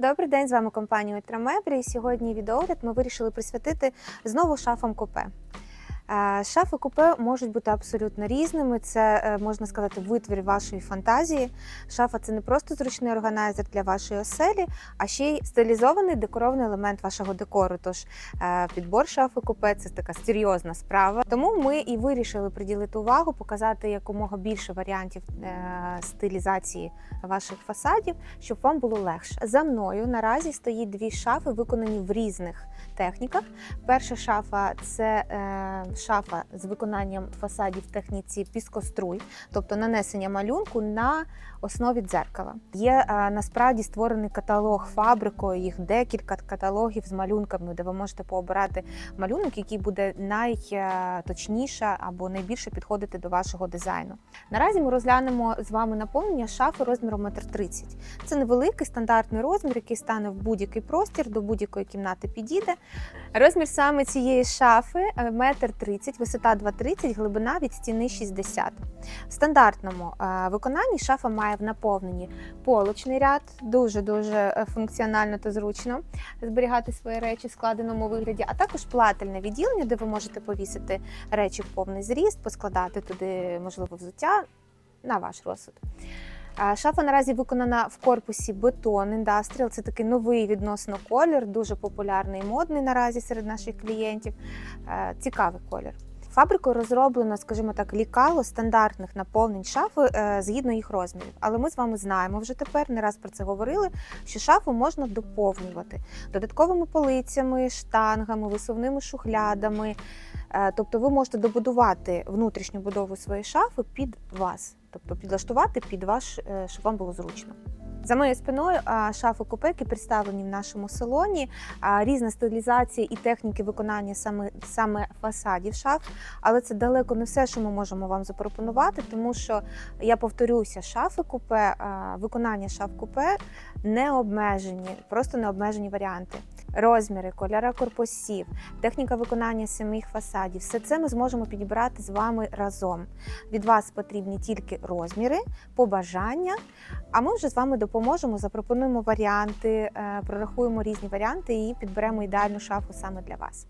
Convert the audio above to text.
Добрий день, з вами компанія Ультрамебрі. Сьогодні відеогляд ми вирішили присвятити знову шафам купе. Шафи купе можуть бути абсолютно різними. Це е, можна сказати витвір вашої фантазії. Шафа це не просто зручний органайзер для вашої оселі, а ще й стилізований декоровний елемент вашого декору. Тож е, підбор шафи купе це така серйозна справа. Тому ми і вирішили приділити увагу, показати якомога більше варіантів е, стилізації ваших фасадів, щоб вам було легше. За мною наразі стоїть дві шафи, виконані в різних техніках. Перша шафа це шафа з виконанням фасадів в техніці піскоструй, тобто нанесення малюнку на основі дзеркала. Є е, насправді створений каталог фабрикою, їх декілька каталогів з малюнками, де ви можете пообирати малюнок, який буде найточніше або найбільше підходити до вашого дизайну. Наразі ми розглянемо з вами наповнення шафи розміром 1,30 м. Це невеликий стандартний розмір, який стане в будь-який простір, до будь-якої кімнати підійде. Розмір саме цієї шафи е, метр 30, висота 2,30, глибина від стіни 60. В стандартному е, виконанні шафа має в наповненні полочний ряд, дуже-дуже е, функціонально та зручно зберігати свої речі в складеному вигляді, а також плательне відділення, де ви можете повісити речі в повний зріст, поскладати туди, можливо, взуття на ваш розсуд. Шафа наразі виконана в корпусі бетон індастріал. Це такий новий відносно колір, дуже популярний і модний наразі серед наших клієнтів. Е, Цікавий колір. Фабрикою розроблено, скажімо так, лікало стандартних наповнень шафи е, згідно їх розмірів. Але ми з вами знаємо вже тепер, не раз про це говорили, що шафу можна доповнювати додатковими полицями, штангами, висувними шухлядами. Е, Тобто ви можете добудувати внутрішню будову своєї шафи під вас, тобто підлаштувати під ваш, е, щоб вам було зручно. За моєю спиною шафи купе, які представлені в нашому салоні, різна стилізація і техніки виконання саме, саме фасадів шаф. Але це далеко не все, що ми можемо вам запропонувати, тому що я повторюся, шафи купе, виконання шаф купе не обмежені, просто не обмежені варіанти. Розміри, кольори корпусів, техніка виконання самих фасадів все це ми зможемо підібрати з вами разом. Від вас потрібні тільки розміри, побажання. А ми вже з вами допоможемо, запропонуємо варіанти, е, прорахуємо різні варіанти і підберемо ідеальну шафу саме для вас.